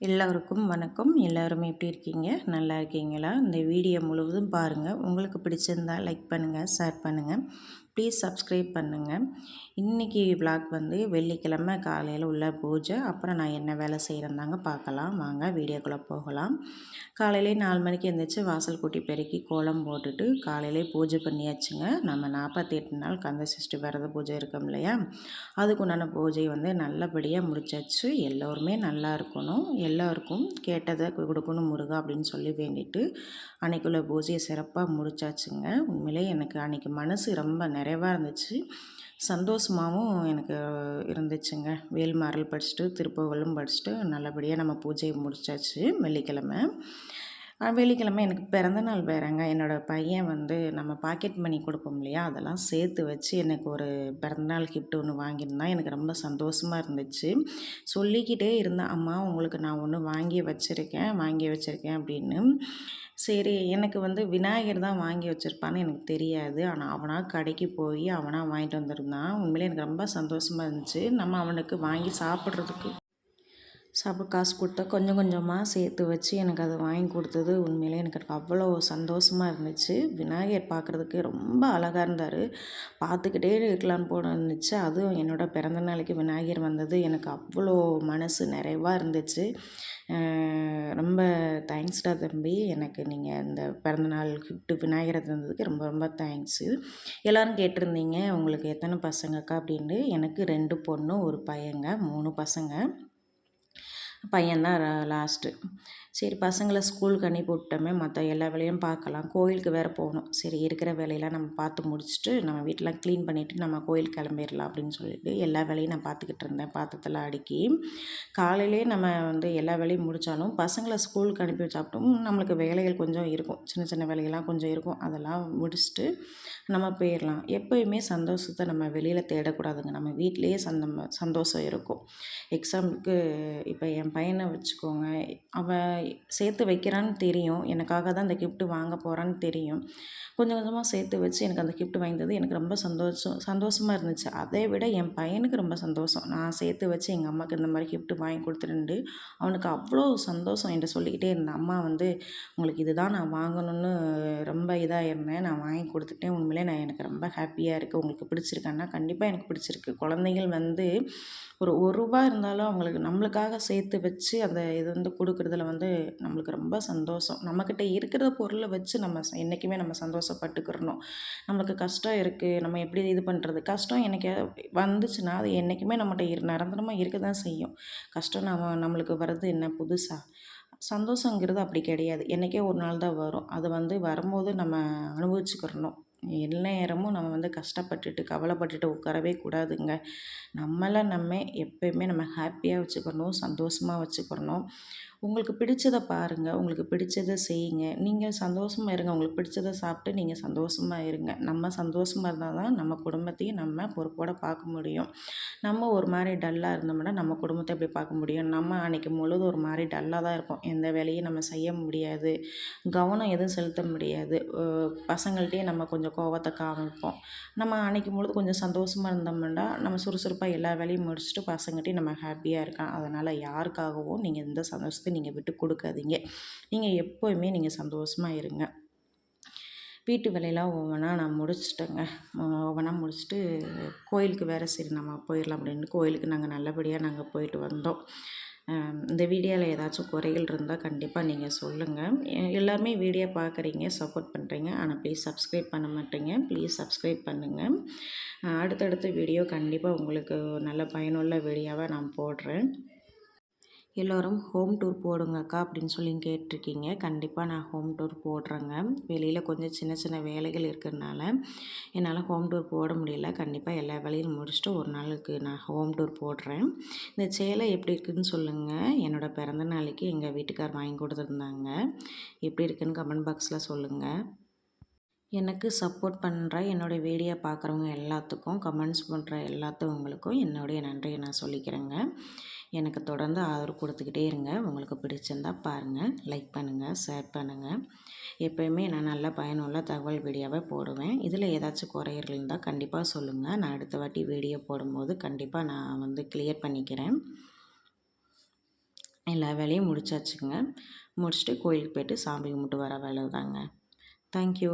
எல்லோருக்கும் வணக்கம். எல்லோரும் எப்படி இருக்கீங்க? நல்லா இருக்கீங்களா? இந்த வீடியோ முழுவதும் பாருங்கள் உங்களுக்கு பிடிச்சிருந்தா லைக் பண்ணுங்கள் ஷேர் பண்ணுங்கள் ப்ளீஸ் சப்ஸ்கிரைப் பண்ணுங்கள் இன்றைக்கி விளாக் வந்து வெள்ளிக்கிழமை காலையில் உள்ள பூஜை. அப்புறம் நான் என்ன வேலை செய்கிறேந்தாங்க பார்க்கலாம். வாங்க வீடியோக்குள்ளே போகலாம். காலையிலே நாலு மணிக்கு எழுந்திரிச்சு வாசல் கூட்டி பெருக்கி கோலம் போட்டுட்டு காலையிலே பூஜை பண்ணியாச்சுங்க. நம்ம நாற்பத்தி எட்டு நாள் கந்த சிஷ்டி விரத பூஜை இருக்கோம் இல்லையா? அதுக்குண்டான பூஜை வந்து நல்லபடியாக முடிச்சாச்சு. எல்லோருமே நல்லா இருக்கணும். எல்லோருக்கும் கேட்டதை கொடுக்கணும் முருகா அப்படின்னு சொல்லி வேண்டிட்டு அன்னைக்குள்ள பூஜையை சிறப்பாக முடிச்சாச்சுங்க. உண்மையிலே எனக்கு அன்றைக்கி மனசு ரொம்ப நிறைவாக இருந்துச்சு. சந்தோஷமாகவும் எனக்கு இருந்துச்சுங்க. வேல்மாரல் படிச்சுட்டு திருப்புகழும் படிச்சுட்டு நல்லபடியாக நம்ம பூஜையை முடிச்சாச்சு வெள்ளிக்கிழமை. வெள்ளிக்கிழமை எனக்கு பிறந்தநாள் வேறங்க. என்னோடய பையன் வந்து நம்ம பாக்கெட் மணி கொடுப்போம் இல்லையா? அதெல்லாம் சேர்த்து வச்சு எனக்கு ஒரு பிறந்தநாள் கிஃப்ட் ஒன்று வாங்கியிருந்தான் எனக்கு ரொம்ப சந்தோஷமாக இருந்துச்சு. சொல்லிக்கிட்டே இருந்தேன் அம்மா உங்களுக்கு நான் ஒன்று வாங்கி வச்சுருக்கேன் வாங்கி வச்சுருக்கேன் அப்படின்னு. சரி எனக்கு வந்து விநாயகர் தான் வாங்கி வச்சுருப்பான்னு எனக்கு தெரியாது. ஆனால் அவனாக கடைக்கு போய் அவனாக வாங்கிட்டு வந்திருந்தான். உண்மையிலே எனக்கு ரொம்ப சந்தோஷமாக இருந்துச்சு. நம்ம அவனுக்கு வாங்கி சாப்பிட்றதுக்கு. சாப்பிட காசு கொடுத்தா கொஞ்சம் கொஞ்சமாக சேர்த்து வச்சு எனக்கு அதை வாங்கி கொடுத்தது உண்மையிலே எனக்கு அவ்வளோ சந்தோஷமாக இருந்துச்சு. விநாயகர் பார்க்குறதுக்கு ரொம்ப அழகாக இருந்தார். பார்த்துக்கிட்டே இருக்கலான்னு போன இருந்துச்சு. அதுவும் என்னோடய பிறந்த நாளைக்கு விநாயகர் வந்தது எனக்கு அவ்வளோ மனசு நிறைவாக இருந்துச்சு. ரொம்ப தேங்க்ஸ்டா தம்பி. எனக்கு நீங்கள் இந்த பிறந்தநாள் கிஃப்ட்டு விநாயகரை தந்ததுக்கு ரொம்ப ரொம்ப தேங்க்ஸு எல்லோரும் கேட்டிருந்தீங்க உங்களுக்கு எத்தனை பசங்கக்கா அப்படின்னு. எனக்கு ரெண்டு பொண்ணு ஒரு பையங்க மூணு பசங்க. பையன்தான் லாஸ்ட்டு சரி பசங்களை ஸ்கூலுக்கு அனுப்பி விட்டோமே மற்ற எல்லா வேலையும் பார்க்கலாம். கோயிலுக்கு வேறு போகணும். சரி இருக்கிற வேலையெல்லாம் நம்ம பார்த்து முடிச்சுட்டு நம்ம வீட்டெலாம் க்ளீன் பண்ணிவிட்டு நம்ம கோயில் கிளம்பிடலாம் அப்படின்னு சொல்லிட்டு எல்லா வேலையும் நான் பார்த்துக்கிட்டு இருந்தேன். பாத்திரத்தில் அடுக்கி காலையிலே நம்ம வந்து எல்லா வேலையும் முடித்தாலும் பசங்களை ஸ்கூலுக்கு அனுப்பி வச்சாப்பிட்டும் நம்மளுக்கு வேலைகள் கொஞ்சம் இருக்கும். சின்ன சின்ன வேலைகள்லாம் கொஞ்சம் இருக்கும். அதெல்லாம் முடிச்சுட்டு நம்ம போயிடலாம். எப்போயுமே சந்தோஷத்தை நம்ம வெளியில் தேடக்கூடாதுங்க. நம்ம வீட்டிலேயே சந்தம் சந்தோஷம் இருக்கும். எக்ஸாம்பிளுக்கு இப்போ என் என் பையனை வச்சுக்கோங்க. அவன் சேர்த்து வைக்கிறான்னு தெரியும். எனக்காக தான் அந்த கிஃப்ட்டு வாங்க போகிறான்னு தெரியும். கொஞ்சம் கொஞ்சமாக சேர்த்து வச்சு எனக்கு அந்த கிஃப்ட் வாங்கினது எனக்கு ரொம்ப சந்தோஷம் சந்தோஷமாக இருந்துச்சு. அதை விட என் பையனுக்கு ரொம்ப சந்தோஷம். நான் சேர்த்து வச்சு எங்கள் அம்மாவுக்கு இந்த மாதிரி கிஃப்ட் வாங்கி கொடுத்துட்டு அவனுக்கு அவ்வளோ சந்தோஷம் என்கிட்ட சொல்லிக்கிட்டே இருந்தேன் அம்மா வந்து உங்களுக்கு இதுதான் நான் வாங்கணும்னு ரொம்ப இதாக இருந்தேன் நான் வாங்கி கொடுத்துட்டேன் உண்மையிலே நான் எனக்கு ரொம்ப ஹாப்பியாக இருக்குது உங்களுக்கு பிடிச்சிருக்கான்னா கண்டிப்பாக எனக்கு பிடிச்சிருக்கு. குழந்தைகள் வந்து ஒரு ஒரு ரூபா இருந்தாலும் அவங்களுக்கு நம்மளுக்காக சேர்த்து வச்சு அந்த இது வந்து கொடுக்குறதுல வந்து நம்மளுக்கு ரொம்ப சந்தோஷம். நம்மக்கிட்ட இருக்கிற பொருளை வச்சு நம்ம என்றைக்குமே நம்ம சந்தோஷப்பட்டுக்கிறணும். நம்மளுக்கு கஷ்டம் இருக்குது நம்ம எப்படி இது பண்ணுறது கஷ்டம் எனக்கு வந்துச்சுன்னா அது என்றைக்குமே நம்மகிட்ட இரு நிரந்தரமாக இருக்க தான் செய்யும். கஷ்டம் நம்ம நம்மளுக்கு வர்றது என்ன புதுசாக சந்தோஷங்கிறது அப்படி கிடையாது. என்றைக்கே ஒரு நாள் தான் வரும். அது வந்து வரும்போது நம்ம அனுபவிச்சுக்கிறணும். எந்நேரமும் நம்ம வந்து கஷ்டப்பட்டுட்டு கவலைப்பட்டுட்டு உட்காரவே கூடாதுங்க. நம்மளை நம்ம எப்பயுமே நம்ம ஹாப்பியாக வச்சுக்கணும் சந்தோஷமாக வச்சுக்கணும் உங்களுக்கு பிடிச்சதை பாருங்கள் உங்களுக்கு பிடிச்சதை செய்யுங்க. நீங்கள் சந்தோஷமாக இருங்க உங்களுக்கு பிடிச்சதை சாப்பிட்டு நீங்கள் சந்தோஷமாக இருங்க. நம்ம சந்தோஷமாக இருந்தால் தான் நம்ம குடும்பத்தையும் நம்ம பொறுப்போடு பார்க்க முடியும். நம்ம ஒரு மாதிரி டல்லாக இருந்தோம்னா நம்ம குடும்பத்தை எப்படி பார்க்க முடியும்? நம்ம அன்றைக்கி முழுது ஒரு மாதிரி டல்லாக தான் இருப்போம். எந்த வேலையும் நம்ம செய்ய முடியாது. கவனம் எதுவும் செலுத்த முடியாது. பசங்கள்கிட்டயே நம்ம கொஞ்சம் கோவத்தை காமிப்போம். நம்ம அன்றைக்கும் முழுது கொஞ்சம் சந்தோஷமாக இருந்தோம்னா நம்ம சுறுசுறுப்பாக எல்லா வேலையும் முடிச்சுட்டு பசங்கள்கிட்டையும் நம்ம ஹாப்பியாக இருக்கலாம். அதனால் யாருக்காகவும் நீங்கள் எந்த மனசுக்கு நீங்கள் விட்டு கொடுக்காதீங்க. நீங்கள் எப்போயுமே நீங்கள் சந்தோஷமாக இருங்க. வீட்டு வேலையெல்லாம் ஒவ்வொன்றா நான் முடிச்சிட்டேங்க. ஒவ்வொன்றா முடிச்சுட்டு கோயிலுக்கு வேறு சரி நம்ம போயிடலாம் அப்படின்னு கோயிலுக்கு நாங்கள் நல்லபடியாக நாங்கள் போயிட்டு வந்தோம். இந்த வீடியோவில் ஏதாச்சும் குறைகள் இருந்தால் கண்டிப்பாக நீங்கள் சொல்லுங்கள் எல்லாருமே வீடியோ பார்க்குறீங்க சப்போர்ட் பண்ணுறீங்க ஆனால் ப்ளீஸ் சப்ஸ்கிரைப் பண்ண மாட்டேங்க. ப்ளீஸ் சப்ஸ்கிரைப் பண்ணுங்கள் அடுத்தடுத்த வீடியோ கண்டிப்பாக உங்களுக்கு நல்ல பயனுள்ள வீடியோவாக நான் போடுறேன். எல்லோரும் ஹோம் டூர் போடுங்கக்கா அப்படின்னு சொல்லி கேட்டிருக்கீங்க. கண்டிப்பாக நான் ஹோம் டூர் போடுறேங்க. வெளியில் கொஞ்சம் சின்ன சின்ன வேலைகள் இருக்கிறதுனால என்னால் ஹோம் டூர் போட முடியல. கண்டிப்பாக எல்லா வேலையும் முடிச்சுட்டு ஒரு நாளுக்கு நான் ஹோம் டூர் போடுறேன். இந்த சேலை எப்படி இருக்குதுன்னு சொல்லுங்கள் என்னோடய பிறந்த நாளைக்கு எங்கள் வீட்டுக்கார் வாங்கி கொடுத்துருந்தாங்க. எப்படி இருக்குதுன்னு கமெண்ட் பாக்ஸில் சொல்லுங்கள் எனக்கு சப்போர்ட் பண்ணுற என்னோடய வீடியோ பார்க்குறவங்க எல்லாத்துக்கும் கமெண்ட்ஸ் பண்ணுற எல்லாத்தவங்களுக்கும் என்னுடைய நன்றியை நான் சொல்லிக்கிறேங்க. எனக்கு தொடர்ந்து ஆதரவு கொடுத்துக்கிட்டே இருங்க. உங்களுக்கு பிடிச்சிருந்தா பாருங்கள் லைக் பண்ணுங்கள் ஷேர் பண்ணுங்கள் எப்போயுமே நான் நல்ல பயனுள்ள தகவல் வீடியோவை போடுவேன். இதில் ஏதாச்சும் குறைகள் இருந்தால் கண்டிப்பாக சொல்லுங்கள் நான் அடுத்த வாட்டி வீடியோ போடும்போது கண்டிப்பாக நான் வந்து கிளியர் பண்ணிக்கிறேன். எல்லா வேலையும் முடிச்சாச்சுங்க. முடிச்சுட்டு கோயிலுக்கு போய்ட்டு சாமி கும்பிட்டு வர வேலை தாங்க தேங்க்யூ